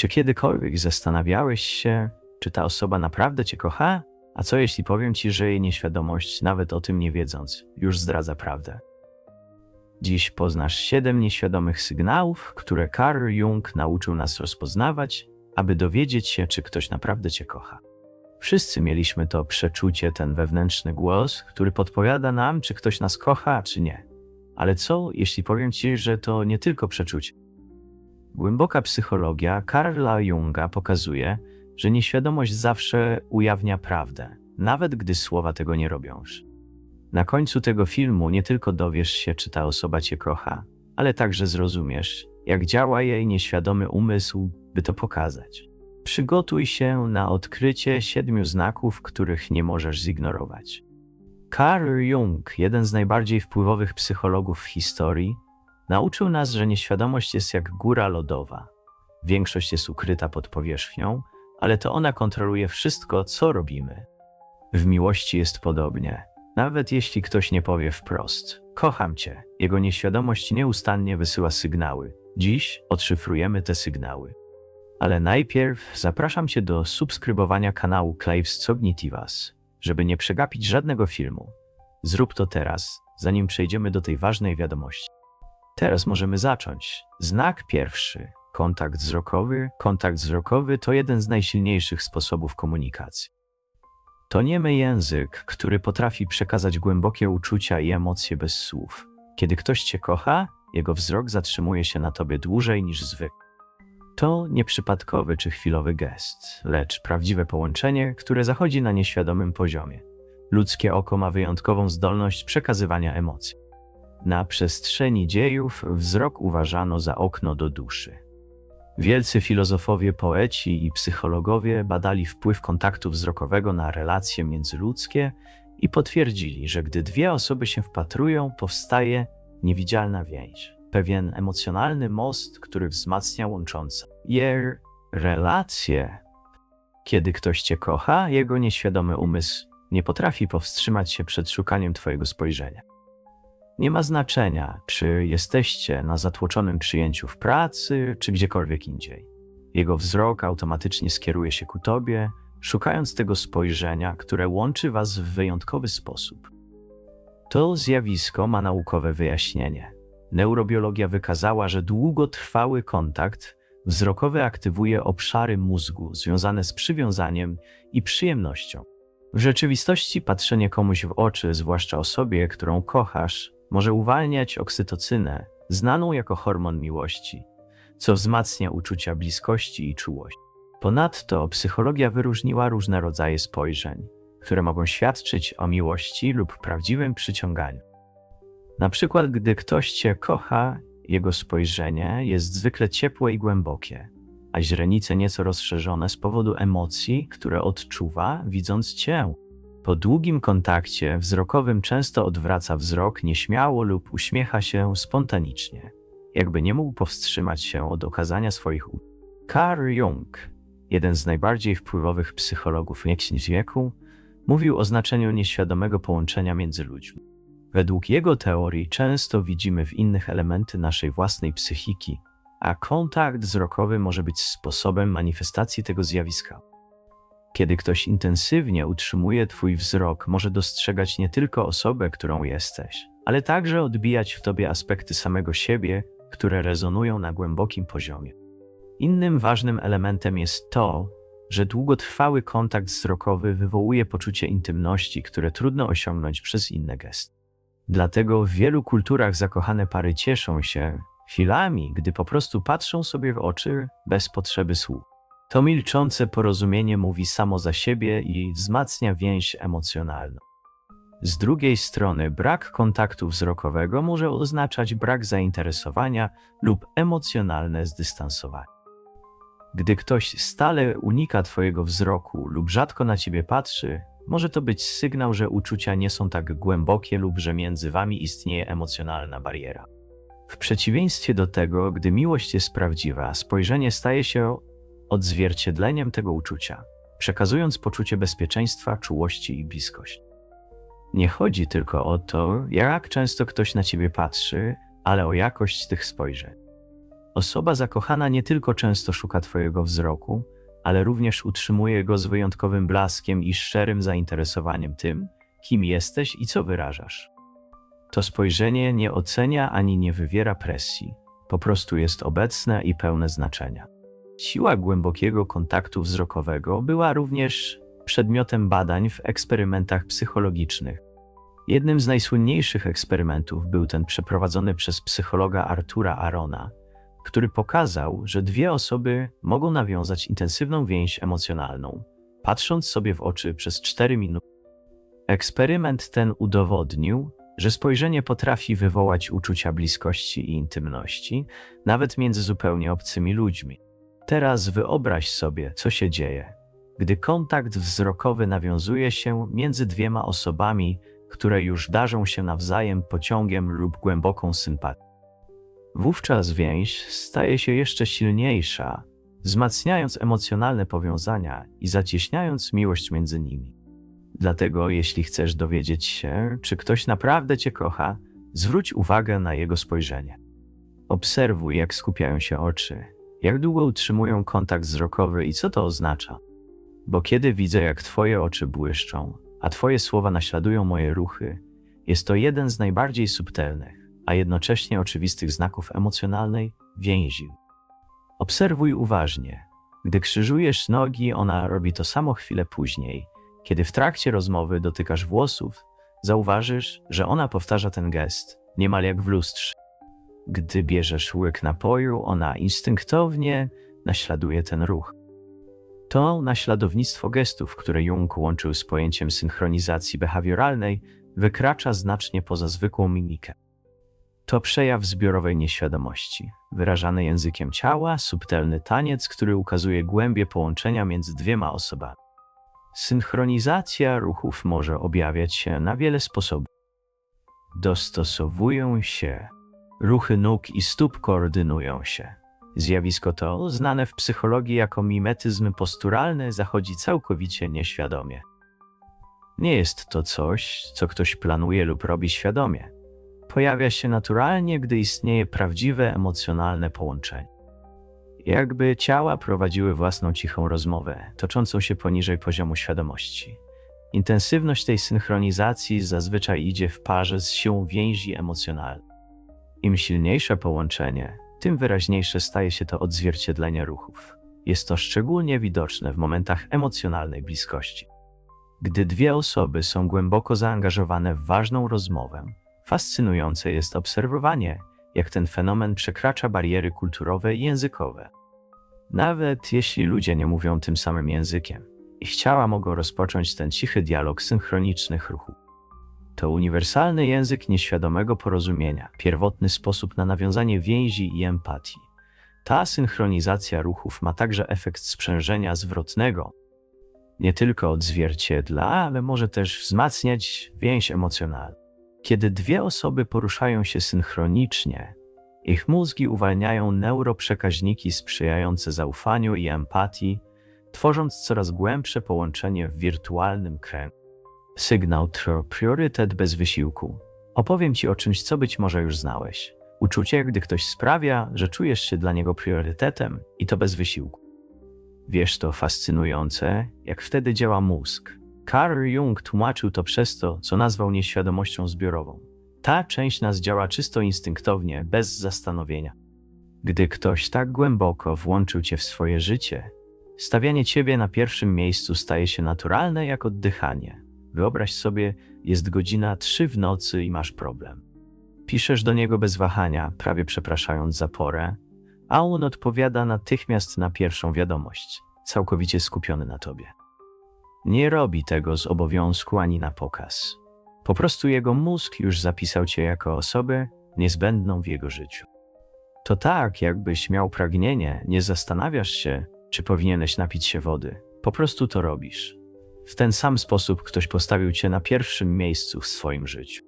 Czy kiedykolwiek zastanawiałeś się, czy ta osoba naprawdę cię kocha? A co jeśli powiem ci, że jej nieświadomość, nawet o tym nie wiedząc, już zdradza prawdę? Dziś poznasz siedem nieświadomych sygnałów, które Carl Jung nauczył nas rozpoznawać, aby dowiedzieć się, czy ktoś naprawdę cię kocha. Wszyscy mieliśmy to przeczucie, ten wewnętrzny głos, który podpowiada nam, czy ktoś nas kocha, czy nie. Ale co, jeśli powiem ci, że to nie tylko przeczucie? Głęboka psychologia Karla Junga pokazuje, że nieświadomość zawsze ujawnia prawdę, nawet gdy słowa tego nie robią. Na końcu tego filmu nie tylko dowiesz się, czy ta osoba cię kocha, ale także zrozumiesz, jak działa jej nieświadomy umysł, by to pokazać. Przygotuj się na odkrycie siedmiu znaków, których nie możesz zignorować. Carl Jung, jeden z najbardziej wpływowych psychologów w historii, nauczył nas, że nieświadomość jest jak góra lodowa. Większość jest ukryta pod powierzchnią, ale to ona kontroluje wszystko, co robimy. W miłości jest podobnie. Nawet jeśli ktoś nie powie wprost: Kocham cię, jego nieświadomość nieustannie wysyła sygnały. Dziś odszyfrujemy te sygnały. Ale najpierw zapraszam cię do subskrybowania kanału Claves Cognitivas, żeby nie przegapić żadnego filmu. Zrób to teraz, zanim przejdziemy do tej ważnej wiadomości. Teraz możemy zacząć. Znak pierwszy. Kontakt wzrokowy. Kontakt wzrokowy to jeden z najsilniejszych sposobów komunikacji. To niemy język, który potrafi przekazać głębokie uczucia i emocje bez słów. Kiedy ktoś cię kocha, jego wzrok zatrzymuje się na tobie dłużej niż zwykle. To nieprzypadkowy czy chwilowy gest, lecz prawdziwe połączenie, które zachodzi na nieświadomym poziomie. Ludzkie oko ma wyjątkową zdolność przekazywania emocji. Na przestrzeni dziejów wzrok uważano za okno do duszy. Wielcy filozofowie, poeci i psychologowie badali wpływ kontaktu wzrokowego na relacje międzyludzkie i potwierdzili, że gdy dwie osoby się wpatrują, powstaje niewidzialna więź, pewien emocjonalny most, który wzmacnia łączące je relacje. Kiedy ktoś cię kocha, jego nieświadomy umysł nie potrafi powstrzymać się przed szukaniem twojego spojrzenia. Nie ma znaczenia, czy jesteście na zatłoczonym przyjęciu w pracy, czy gdziekolwiek indziej. Jego wzrok automatycznie skieruje się ku tobie, szukając tego spojrzenia, które łączy was w wyjątkowy sposób. To zjawisko ma naukowe wyjaśnienie. Neurobiologia wykazała, że długotrwały kontakt wzrokowy aktywuje obszary mózgu związane z przywiązaniem i przyjemnością. W rzeczywistości patrzenie komuś w oczy, zwłaszcza osobie, którą kochasz, może uwalniać oksytocynę, znaną jako hormon miłości, co wzmacnia uczucia bliskości i czułości. Ponadto psychologia wyróżniła różne rodzaje spojrzeń, które mogą świadczyć o miłości lub prawdziwym przyciąganiu. Na przykład, gdy ktoś cię kocha, jego spojrzenie jest zwykle ciepłe i głębokie, a źrenice nieco rozszerzone z powodu emocji, które odczuwa, widząc cię. Po długim kontakcie wzrokowym często odwraca wzrok nieśmiało lub uśmiecha się spontanicznie, jakby nie mógł powstrzymać się od okazania swoich uczuć. Carl Jung, jeden z najbardziej wpływowych psychologów wieku, mówił o znaczeniu nieświadomego połączenia między ludźmi. Według jego teorii często widzimy w innych elementy naszej własnej psychiki, a kontakt wzrokowy może być sposobem manifestacji tego zjawiska. Kiedy ktoś intensywnie utrzymuje Twój wzrok, może dostrzegać nie tylko osobę, którą jesteś, ale także odbijać w Tobie aspekty samego siebie, które rezonują na głębokim poziomie. Innym ważnym elementem jest to, że długotrwały kontakt wzrokowy wywołuje poczucie intymności, które trudno osiągnąć przez inne gesty. Dlatego w wielu kulturach zakochane pary cieszą się chwilami, gdy po prostu patrzą sobie w oczy bez potrzeby słów. To milczące porozumienie mówi samo za siebie i wzmacnia więź emocjonalną. Z drugiej strony, brak kontaktu wzrokowego może oznaczać brak zainteresowania lub emocjonalne zdystansowanie. Gdy ktoś stale unika Twojego wzroku lub rzadko na Ciebie patrzy, może to być sygnał, że uczucia nie są tak głębokie lub że między Wami istnieje emocjonalna bariera. W przeciwieństwie do tego, gdy miłość jest prawdziwa, spojrzenie staje się odzwierciedleniem tego uczucia, przekazując poczucie bezpieczeństwa, czułości i bliskości. Nie chodzi tylko o to, jak często ktoś na ciebie patrzy, ale o jakość tych spojrzeń. Osoba zakochana nie tylko często szuka Twojego wzroku, ale również utrzymuje go z wyjątkowym blaskiem i szczerym zainteresowaniem tym, kim jesteś i co wyrażasz. To spojrzenie nie ocenia ani nie wywiera presji, po prostu jest obecne i pełne znaczenia. Siła głębokiego kontaktu wzrokowego była również przedmiotem badań w eksperymentach psychologicznych. Jednym z najsłynniejszych eksperymentów był ten przeprowadzony przez psychologa Artura Arona, który pokazał, że dwie osoby mogą nawiązać intensywną więź emocjonalną, patrząc sobie w oczy przez 4 minuty. Eksperyment ten udowodnił, że spojrzenie potrafi wywołać uczucia bliskości i intymności, nawet między zupełnie obcymi ludźmi. Teraz wyobraź sobie, co się dzieje, gdy kontakt wzrokowy nawiązuje się między dwiema osobami, które już darzą się nawzajem pociągiem lub głęboką sympatią. Wówczas więź staje się jeszcze silniejsza, wzmacniając emocjonalne powiązania i zacieśniając miłość między nimi. Dlatego, jeśli chcesz dowiedzieć się, czy ktoś naprawdę cię kocha, zwróć uwagę na jego spojrzenie. Obserwuj, jak skupiają się oczy, jak długo utrzymują kontakt wzrokowy i co to oznacza. Bo kiedy widzę, jak Twoje oczy błyszczą, a Twoje słowa naśladują moje ruchy, jest to jeden z najbardziej subtelnych, a jednocześnie oczywistych znaków emocjonalnej więzi. Obserwuj uważnie. Gdy krzyżujesz nogi, ona robi to samo chwilę później. Kiedy w trakcie rozmowy dotykasz włosów, zauważysz, że ona powtarza ten gest, niemal jak w lustrze. Gdy bierzesz łyk napoju, ona instynktownie naśladuje ten ruch. To naśladownictwo gestów, które Jung łączył z pojęciem synchronizacji behawioralnej, wykracza znacznie poza zwykłą mimikę. To przejaw zbiorowej nieświadomości, wyrażany językiem ciała, subtelny taniec, który ukazuje głębie połączenia między dwiema osobami. Synchronizacja ruchów może objawiać się na wiele sposobów. Dostosowują się, ruchy nóg i stóp koordynują się. Zjawisko to, znane w psychologii jako mimetyzm posturalny, zachodzi całkowicie nieświadomie. Nie jest to coś, co ktoś planuje lub robi świadomie. Pojawia się naturalnie, gdy istnieje prawdziwe emocjonalne połączenie. Jakby ciała prowadziły własną cichą rozmowę, toczącą się poniżej poziomu świadomości. Intensywność tej synchronizacji zazwyczaj idzie w parze z siłą więzi emocjonalnej. Im silniejsze połączenie, tym wyraźniejsze staje się to odzwierciedlenie ruchów. Jest to szczególnie widoczne w momentach emocjonalnej bliskości. Gdy dwie osoby są głęboko zaangażowane w ważną rozmowę, fascynujące jest obserwowanie, jak ten fenomen przekracza bariery kulturowe i językowe. Nawet jeśli ludzie nie mówią tym samym językiem, ich ciała mogą rozpocząć ten cichy dialog synchronicznych ruchów. To uniwersalny język nieświadomego porozumienia, pierwotny sposób na nawiązanie więzi i empatii. Ta synchronizacja ruchów ma także efekt sprzężenia zwrotnego. Nie tylko odzwierciedla, ale może też wzmacniać więź emocjonalną. Kiedy dwie osoby poruszają się synchronicznie, ich mózgi uwalniają neuroprzekaźniki sprzyjające zaufaniu i empatii, tworząc coraz głębsze połączenie w wirtualnym kręgu. Sygnał to priorytet bez wysiłku. Opowiem ci o czymś, co być może już znałeś. Uczucie, gdy ktoś sprawia, że czujesz się dla niego priorytetem i to bez wysiłku. Wiesz to fascynujące, jak wtedy działa mózg. Carl Jung tłumaczył to przez to, co nazwał nieświadomością zbiorową. Ta część nas działa czysto instynktownie, bez zastanowienia. Gdy ktoś tak głęboko włączył cię w swoje życie, stawianie ciebie na pierwszym miejscu staje się naturalne jak oddychanie. Wyobraź sobie, jest godzina trzy w nocy i masz problem. Piszesz do niego bez wahania, prawie przepraszając za porę, a on odpowiada natychmiast na pierwszą wiadomość, całkowicie skupiony na tobie. Nie robi tego z obowiązku ani na pokaz. Po prostu jego mózg już zapisał cię jako osobę niezbędną w jego życiu. To tak, jakbyś miał pragnienie, nie zastanawiasz się, czy powinieneś napić się wody. Po prostu to robisz. W ten sam sposób ktoś postawił cię na pierwszym miejscu w swoim życiu.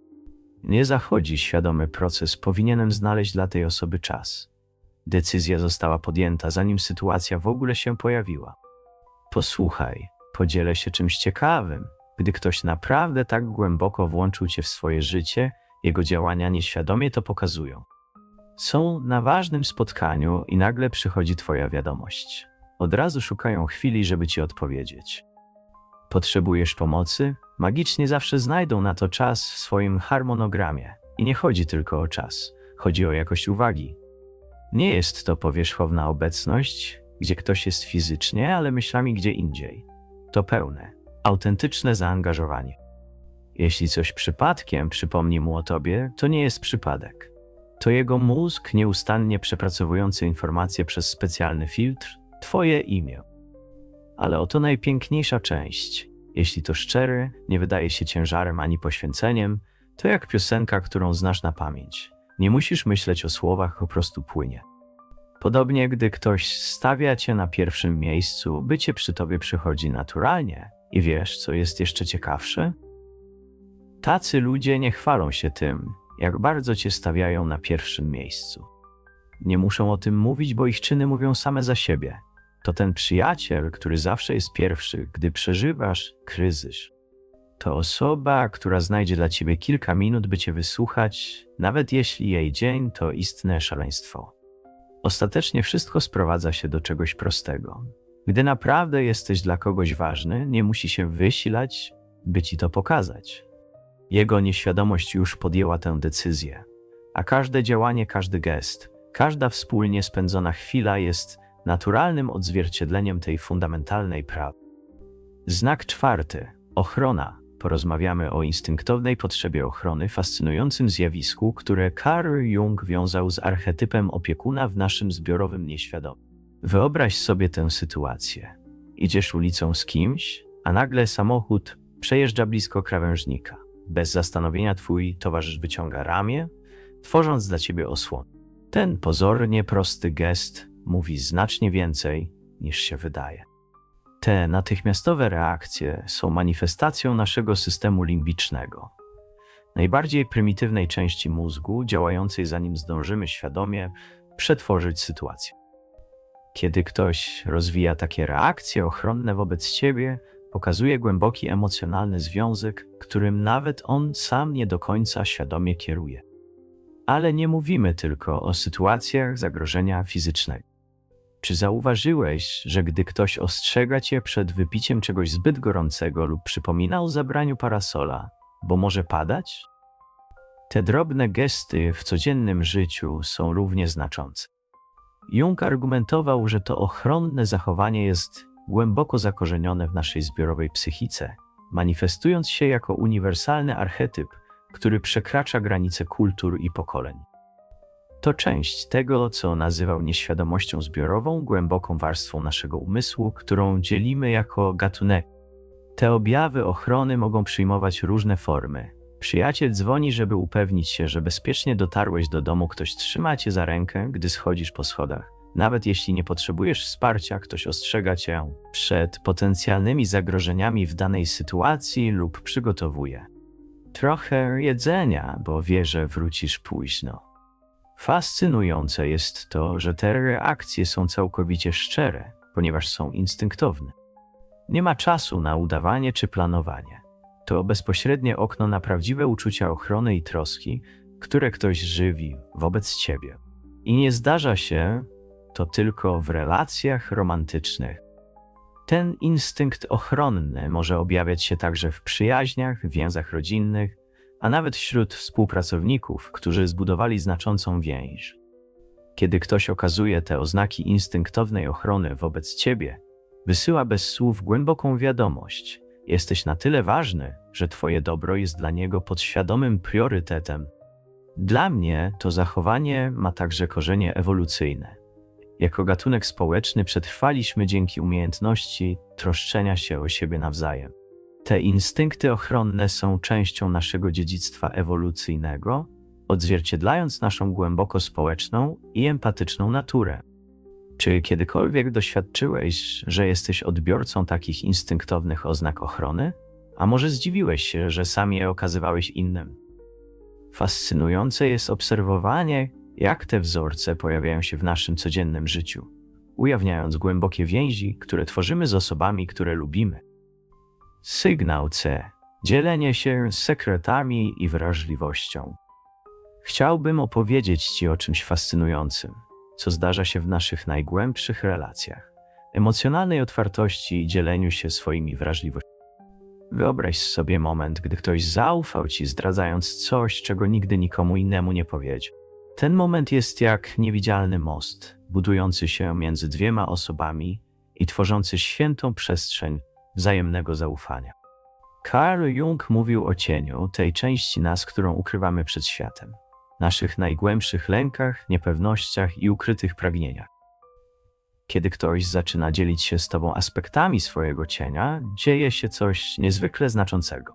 Nie zachodzi świadomy proces, powinienem znaleźć dla tej osoby czas. Decyzja została podjęta, zanim sytuacja w ogóle się pojawiła. Posłuchaj, podzielę się czymś ciekawym. Gdy ktoś naprawdę tak głęboko włączył cię w swoje życie, jego działania nieświadomie to pokazują. Są na ważnym spotkaniu i nagle przychodzi Twoja wiadomość. Od razu szukają chwili, żeby Ci odpowiedzieć. Potrzebujesz pomocy? Magicznie zawsze znajdą na to czas w swoim harmonogramie. I nie chodzi tylko o czas, chodzi o jakość uwagi. Nie jest to powierzchowna obecność, gdzie ktoś jest fizycznie, ale myślami gdzie indziej. To pełne, autentyczne zaangażowanie. Jeśli coś przypadkiem przypomni mu o tobie, to nie jest przypadek. To jego mózg nieustannie przepracowujący informacje przez specjalny filtr, twoje imię. Ale oto najpiękniejsza część. Jeśli to szczery, nie wydaje się ciężarem ani poświęceniem, to jak piosenka, którą znasz na pamięć. Nie musisz myśleć o słowach, po prostu płynie. Podobnie, gdy ktoś stawia cię na pierwszym miejscu, bycie przy tobie przychodzi naturalnie. I wiesz, co jest jeszcze ciekawsze? Tacy ludzie nie chwalą się tym, jak bardzo cię stawiają na pierwszym miejscu. Nie muszą o tym mówić, bo ich czyny mówią same za siebie. To ten przyjaciel, który zawsze jest pierwszy, gdy przeżywasz kryzys. To osoba, która znajdzie dla ciebie kilka minut, by cię wysłuchać, nawet jeśli jej dzień to istne szaleństwo. Ostatecznie wszystko sprowadza się do czegoś prostego. Gdy naprawdę jesteś dla kogoś ważny, nie musi się wysilać, by ci to pokazać. Jego nieświadomość już podjęła tę decyzję, a każde działanie, każdy gest, każda wspólnie spędzona chwila jest naturalnym odzwierciedleniem tej fundamentalnej prawdy. Znak czwarty ochrona. Porozmawiamy o instynktownej potrzebie ochrony, fascynującym zjawisku, które Carl Jung wiązał z archetypem opiekuna w naszym zbiorowym nieświadomym. Wyobraź sobie tę sytuację. Idziesz ulicą z kimś, a nagle samochód przejeżdża blisko krawężnika. Bez zastanowienia twój towarzysz wyciąga ramię, tworząc dla ciebie osłonę. Ten pozornie prosty gest mówi znacznie więcej niż się wydaje. Te natychmiastowe reakcje są manifestacją naszego systemu limbicznego, najbardziej prymitywnej części mózgu, działającej zanim zdążymy świadomie przetworzyć sytuację. Kiedy ktoś rozwija takie reakcje ochronne wobec ciebie, pokazuje głęboki emocjonalny związek, którym nawet on sam nie do końca świadomie kieruje. Ale nie mówimy tylko o sytuacjach zagrożenia fizycznego. Czy zauważyłeś, że gdy ktoś ostrzega cię przed wypiciem czegoś zbyt gorącego lub przypomina o zabraniu parasola, bo może padać? Te drobne gesty w codziennym życiu są równie znaczące. Jung argumentował, że to ochronne zachowanie jest głęboko zakorzenione w naszej zbiorowej psychice, manifestując się jako uniwersalny archetyp, który przekracza granice kultur i pokoleń. To część tego, co nazywał nieświadomością zbiorową, głęboką warstwą naszego umysłu, którą dzielimy jako gatunek. Te objawy ochrony mogą przyjmować różne formy. Przyjaciel dzwoni, żeby upewnić się, że bezpiecznie dotarłeś do domu, ktoś trzyma cię za rękę, gdy schodzisz po schodach. Nawet jeśli nie potrzebujesz wsparcia, ktoś ostrzega cię przed potencjalnymi zagrożeniami w danej sytuacji lub przygotowuje trochę jedzenia, bo wie, że wrócisz późno. Fascynujące jest to, że te reakcje są całkowicie szczere, ponieważ są instynktowne. Nie ma czasu na udawanie czy planowanie. To bezpośrednie okno na prawdziwe uczucia ochrony i troski, które ktoś żywi wobec ciebie. I nie zdarza się to tylko w relacjach romantycznych. Ten instynkt ochronny może objawiać się także w przyjaźniach, więzach rodzinnych, a nawet wśród współpracowników, którzy zbudowali znaczącą więź. Kiedy ktoś okazuje te oznaki instynktownej ochrony wobec ciebie, wysyła bez słów głęboką wiadomość. Jesteś na tyle ważny, że twoje dobro jest dla niego podświadomym priorytetem. Dla mnie to zachowanie ma także korzenie ewolucyjne. Jako gatunek społeczny przetrwaliśmy dzięki umiejętności troszczenia się o siebie nawzajem. Te instynkty ochronne są częścią naszego dziedzictwa ewolucyjnego, odzwierciedlając naszą głęboko społeczną i empatyczną naturę. Czy kiedykolwiek doświadczyłeś, że jesteś odbiorcą takich instynktownych oznak ochrony? A może zdziwiłeś się, że sam je okazywałeś innym? Fascynujące jest obserwowanie, jak te wzorce pojawiają się w naszym codziennym życiu, ujawniając głębokie więzi, które tworzymy z osobami, które lubimy. Sygnał C. Dzielenie się sekretami i wrażliwością. chciałbym opowiedzieć Ci o czymś fascynującym, co zdarza się w naszych najgłębszych relacjach, emocjonalnej otwartości i dzieleniu się swoimi wrażliwościami. Wyobraź sobie moment, gdy ktoś zaufał Ci, zdradzając coś, czego nigdy nikomu innemu nie powiedział. Ten moment jest jak niewidzialny most, budujący się między dwiema osobami i tworzący świętą przestrzeń wzajemnego zaufania. Carl Jung mówił o cieniu, tej części nas, którą ukrywamy przed światem, naszych najgłębszych lękach, niepewnościach i ukrytych pragnieniach. Kiedy ktoś zaczyna dzielić się z tobą aspektami swojego cienia, dzieje się coś niezwykle znaczącego.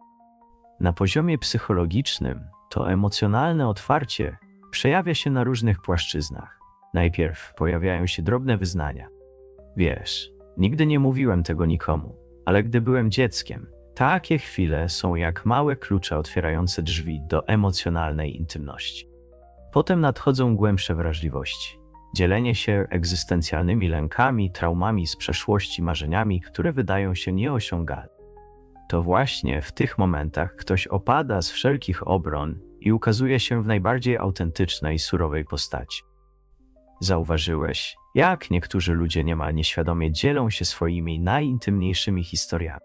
Na poziomie psychologicznym to emocjonalne otwarcie przejawia się na różnych płaszczyznach. Najpierw pojawiają się drobne wyznania. Wiesz, nigdy nie mówiłem tego nikomu, ale gdy byłem dzieckiem, takie chwile są jak małe klucze otwierające drzwi do emocjonalnej intymności. Potem nadchodzą głębsze wrażliwości. Dzielenie się egzystencjalnymi lękami, traumami z przeszłości, marzeniami, które wydają się nieosiągalne. To właśnie w tych momentach ktoś opada z wszelkich obron i ukazuje się w najbardziej autentycznej, surowej postaci. Zauważyłeś, jak niektórzy ludzie niemal nieświadomie dzielą się swoimi najintymniejszymi historiami.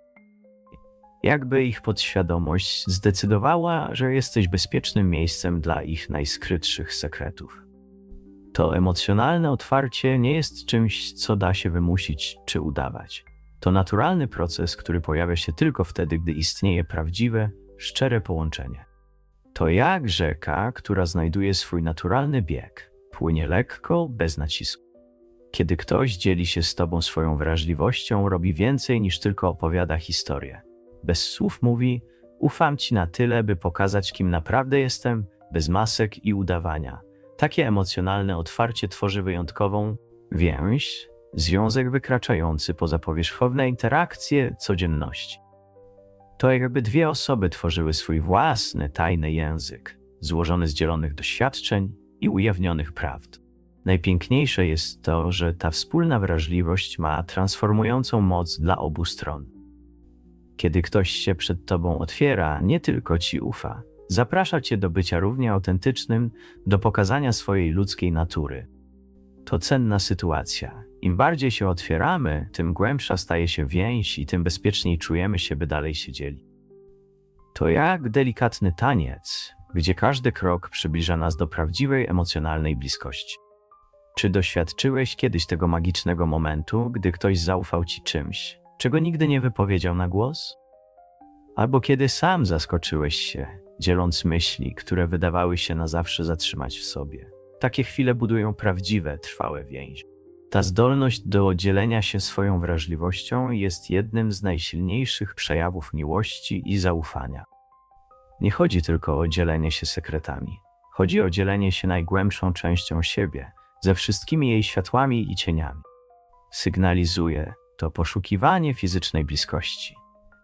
Jakby ich podświadomość zdecydowała, że jesteś bezpiecznym miejscem dla ich najskrytszych sekretów. To emocjonalne otwarcie nie jest czymś, co da się wymusić czy udawać. To naturalny proces, który pojawia się tylko wtedy, gdy istnieje prawdziwe, szczere połączenie. To jak rzeka, która znajduje swój naturalny bieg, płynie lekko, bez nacisku. Kiedy ktoś dzieli się z tobą swoją wrażliwością, robi więcej niż tylko opowiada historię. Bez słów mówi: Ufam ci na tyle, by pokazać, kim naprawdę jestem, bez masek i udawania. Takie emocjonalne otwarcie tworzy wyjątkową więź, związek wykraczający poza powierzchowne interakcje codzienności. To jakby dwie osoby tworzyły swój własny, tajny język, złożony z dzielonych doświadczeń i ujawnionych prawd. Najpiękniejsze jest to, że ta wspólna wrażliwość ma transformującą moc dla obu stron. Kiedy ktoś się przed tobą otwiera, nie tylko ci ufa, zaprasza cię do bycia równie autentycznym, do pokazania swojej ludzkiej natury. To cenna sytuacja. Im bardziej się otwieramy, tym głębsza staje się więź i tym bezpieczniej czujemy się, by dalej się dzieli. To jak delikatny taniec, gdzie każdy krok przybliża nas do prawdziwej emocjonalnej bliskości. Czy doświadczyłeś kiedyś tego magicznego momentu, gdy ktoś zaufał ci czymś, czego nigdy nie wypowiedział na głos? Albo kiedy sam zaskoczyłeś się, dzieląc myśli, które wydawały się na zawsze zatrzymać w sobie. Takie chwile budują prawdziwe, trwałe więzi. Ta zdolność do dzielenia się swoją wrażliwością jest jednym z najsilniejszych przejawów miłości i zaufania. Nie chodzi tylko o dzielenie się sekretami. Chodzi o dzielenie się najgłębszą częścią siebie, ze wszystkimi jej światłami i cieniami. Sygnalizuje to poszukiwanie fizycznej bliskości.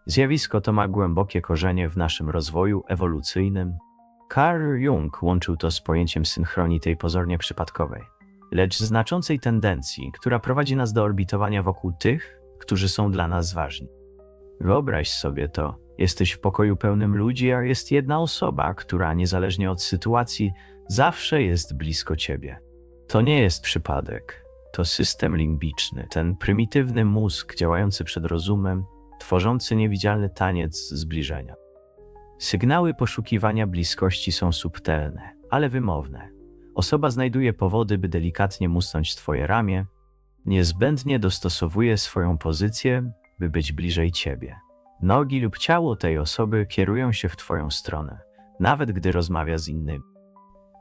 Zjawisko to ma głębokie korzenie w naszym rozwoju ewolucyjnym. Carl Jung łączył to z pojęciem synchronii tej pozornie przypadkowej, lecz znaczącej tendencji, która prowadzi nas do orbitowania wokół tych, którzy są dla nas ważni. Wyobraź sobie to, jesteś w pokoju pełnym ludzi, a jest jedna osoba, która niezależnie od sytuacji zawsze jest blisko ciebie. To nie jest przypadek, to system limbiczny, ten prymitywny mózg działający przed rozumem, tworzący niewidzialny taniec zbliżenia. Sygnały poszukiwania bliskości są subtelne, ale wymowne. Osoba znajduje powody, by delikatnie musnąć twoje ramię, niezbędnie dostosowuje swoją pozycję, by być bliżej ciebie. Nogi lub ciało tej osoby kierują się w twoją stronę, nawet gdy rozmawia z innymi.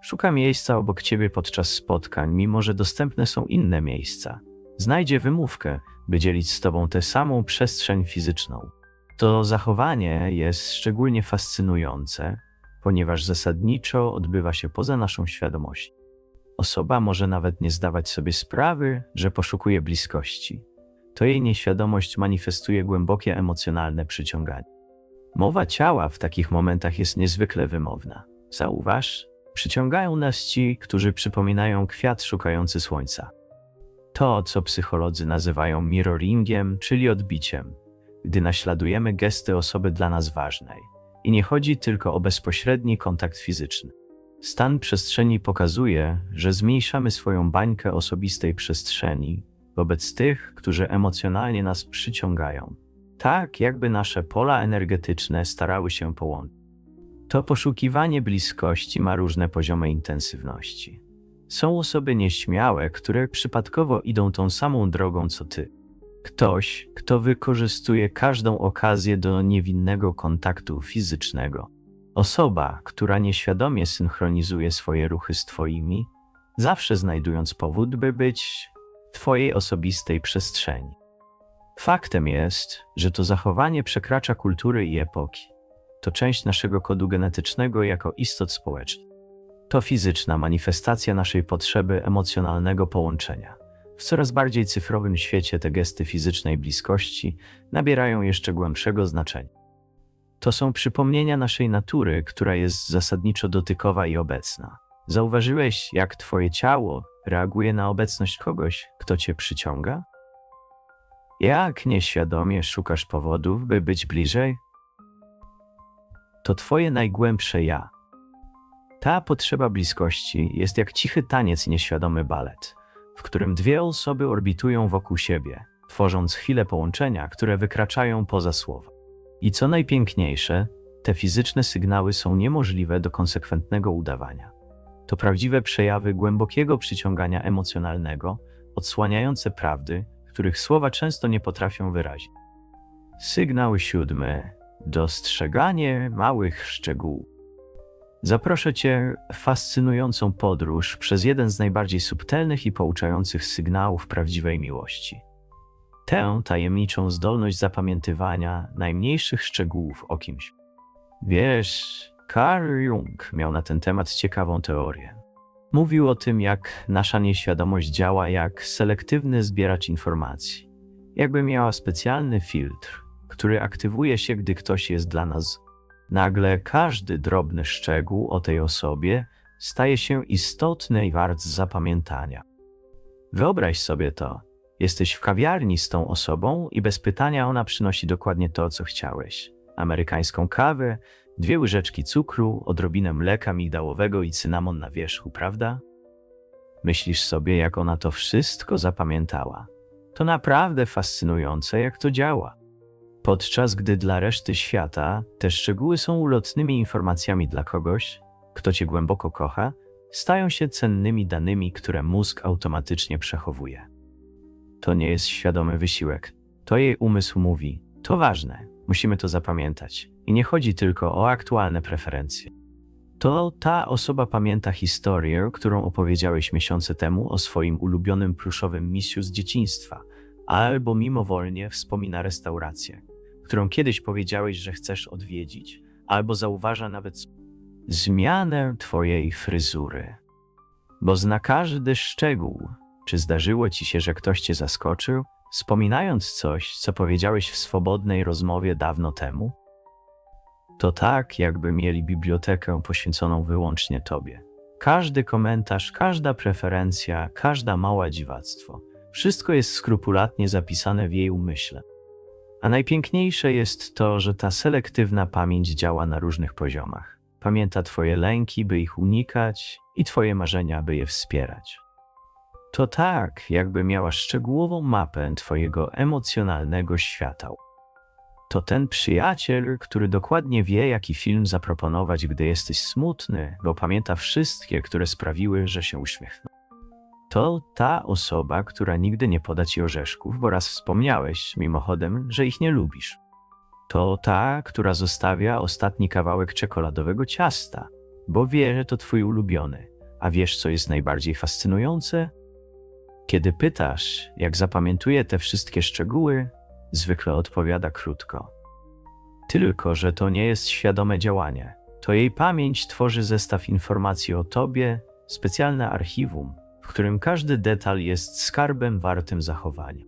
Szuka miejsca obok ciebie podczas spotkań, mimo że dostępne są inne miejsca. Znajdzie wymówkę, by dzielić z tobą tę samą przestrzeń fizyczną. To zachowanie jest szczególnie fascynujące, ponieważ zasadniczo odbywa się poza naszą świadomością. Osoba może nawet nie zdawać sobie sprawy, że poszukuje bliskości. To jej nieświadomość manifestuje głębokie emocjonalne przyciąganie. Mowa ciała w takich momentach jest niezwykle wymowna. Zauważ, przyciągają nas ci, którzy przypominają kwiat szukający słońca. To, co psycholodzy nazywają mirroringiem, czyli odbiciem, gdy naśladujemy gesty osoby dla nas ważnej. I nie chodzi tylko o bezpośredni kontakt fizyczny. Stan przestrzeni pokazuje, że zmniejszamy swoją bańkę osobistej przestrzeni wobec tych, którzy emocjonalnie nas przyciągają. Tak, jakby nasze pola energetyczne starały się połączyć. To poszukiwanie bliskości ma różne poziomy intensywności. Są osoby nieśmiałe, które przypadkowo idą tą samą drogą co ty. Ktoś, kto wykorzystuje każdą okazję do niewinnego kontaktu fizycznego. Osoba, która nieświadomie synchronizuje swoje ruchy z Twoimi, zawsze znajdując powód, by być w Twojej osobistej przestrzeni. Faktem jest, że to zachowanie przekracza kultury i epoki. To część naszego kodu genetycznego jako istot społecznych. To fizyczna manifestacja naszej potrzeby emocjonalnego połączenia. W coraz bardziej cyfrowym świecie te gesty fizycznej bliskości nabierają jeszcze głębszego znaczenia. To są przypomnienia naszej natury, która jest zasadniczo dotykowa i obecna. Zauważyłeś, jak Twoje ciało reaguje na obecność kogoś, kto Cię przyciąga? Jak nieświadomie szukasz powodów, by być bliżej? To Twoje najgłębsze ja. Ta potrzeba bliskości jest jak cichy taniec nieświadomy balet, w którym dwie osoby orbitują wokół siebie, tworząc chwile połączenia, które wykraczają poza słowa. I co najpiękniejsze, te fizyczne sygnały są niemożliwe do konsekwentnego udawania. To prawdziwe przejawy głębokiego przyciągania emocjonalnego, odsłaniające prawdy, których słowa często nie potrafią wyrazić. Sygnał siódmy. Dostrzeganie małych szczegółów. Zaproszę Cię w fascynującą podróż przez jeden z najbardziej subtelnych i pouczających sygnałów prawdziwej miłości. Tę tajemniczą zdolność zapamiętywania najmniejszych szczegółów o kimś. Wiesz, Carl Jung miał na ten temat ciekawą teorię. Mówił o tym, jak nasza nieświadomość działa jak selektywny zbieracz informacji. Jakby miała specjalny filtr, który aktywuje się, gdy ktoś jest dla nas. Nagle każdy drobny szczegół o tej osobie staje się istotny i wart zapamiętania. Wyobraź sobie to. Jesteś w kawiarni z tą osobą i bez pytania ona przynosi dokładnie to, co chciałeś. Amerykańską kawę, dwie łyżeczki cukru, odrobinę mleka migdałowego i cynamon na wierzchu, prawda? Myślisz sobie, jak ona to wszystko zapamiętała. To naprawdę fascynujące, jak to działa. Podczas gdy dla reszty świata te szczegóły są ulotnymi informacjami dla kogoś, kto cię głęboko kocha, stają się cennymi danymi, które mózg automatycznie przechowuje. To nie jest świadomy wysiłek. To jej umysł mówi: To ważne, musimy to zapamiętać. I nie chodzi tylko o aktualne preferencje. To ta osoba pamięta historię, którą opowiedziałeś miesiące temu o swoim ulubionym pluszowym misiu z dzieciństwa, albo mimowolnie wspomina restaurację, którą kiedyś powiedziałeś, że chcesz odwiedzić, albo zauważa nawet zmianę twojej fryzury. Bo zna każdy szczegół. Czy zdarzyło ci się, że ktoś cię zaskoczył, wspominając coś, co powiedziałeś w swobodnej rozmowie dawno temu? To tak, jakby mieli bibliotekę poświęconą wyłącznie tobie. Każdy komentarz, każda preferencja, każda mała dziwactwo wszystko jest skrupulatnie zapisane w jej umyśle. A najpiękniejsze jest to, że ta selektywna pamięć działa na różnych poziomach. Pamięta Twoje lęki, by ich unikać, i Twoje marzenia, by je wspierać. To tak, jakby miała szczegółową mapę Twojego emocjonalnego świata. To ten przyjaciel, który dokładnie wie, jaki film zaproponować, gdy jesteś smutny, bo pamięta wszystkie, które sprawiły, że się uśmiechnął. To ta osoba, która nigdy nie poda ci orzeszków, bo raz wspomniałeś, mimochodem, że ich nie lubisz. To ta, która zostawia ostatni kawałek czekoladowego ciasta, bo wie, że to twój ulubiony. A wiesz, co jest najbardziej fascynujące? Kiedy pytasz, jak zapamiętuje te wszystkie szczegóły, zwykle odpowiada krótko. Tylko, że to nie jest świadome działanie. To jej pamięć tworzy zestaw informacji o tobie, specjalne archiwum, w którym każdy detal jest skarbem wartym zachowania.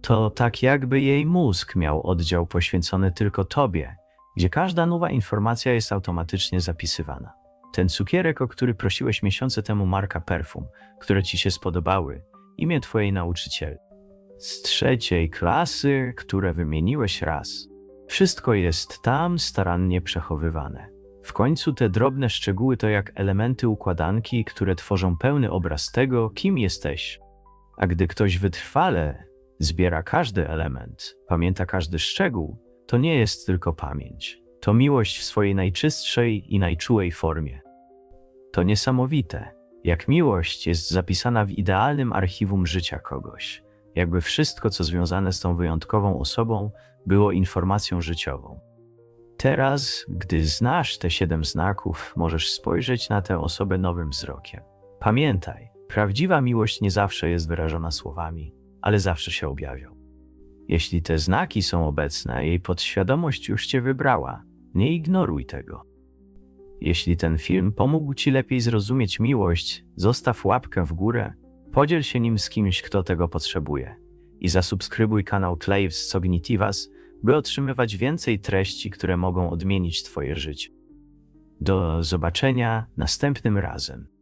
To tak jakby jej mózg miał oddział poświęcony tylko tobie, gdzie każda nowa informacja jest automatycznie zapisywana. Ten cukierek, o który prosiłeś miesiące temu marka perfum, które ci się spodobały, imię twojej nauczycieli. Z trzeciej klasy, które wymieniłeś raz. Wszystko jest tam starannie przechowywane. W końcu te drobne szczegóły to jak elementy układanki, które tworzą pełny obraz tego, kim jesteś. A gdy ktoś wytrwale zbiera każdy element, pamięta każdy szczegół, to nie jest tylko pamięć. To miłość w swojej najczystszej i najczułej formie. To niesamowite, jak miłość jest zapisana w idealnym archiwum życia kogoś, jakby wszystko, co związane z tą wyjątkową osobą, było informacją życiową. Teraz, gdy znasz te siedem znaków, możesz spojrzeć na tę osobę nowym wzrokiem. Pamiętaj, prawdziwa miłość nie zawsze jest wyrażona słowami, ale zawsze się objawia. Jeśli te znaki są obecne, jej podświadomość już cię wybrała. Nie ignoruj tego. Jeśli ten film pomógł ci lepiej zrozumieć miłość, zostaw łapkę w górę, podziel się nim z kimś, kto tego potrzebuje i zasubskrybuj kanał Claves Cognitivas, by otrzymywać więcej treści, które mogą odmienić Twoje życie. Do zobaczenia następnym razem.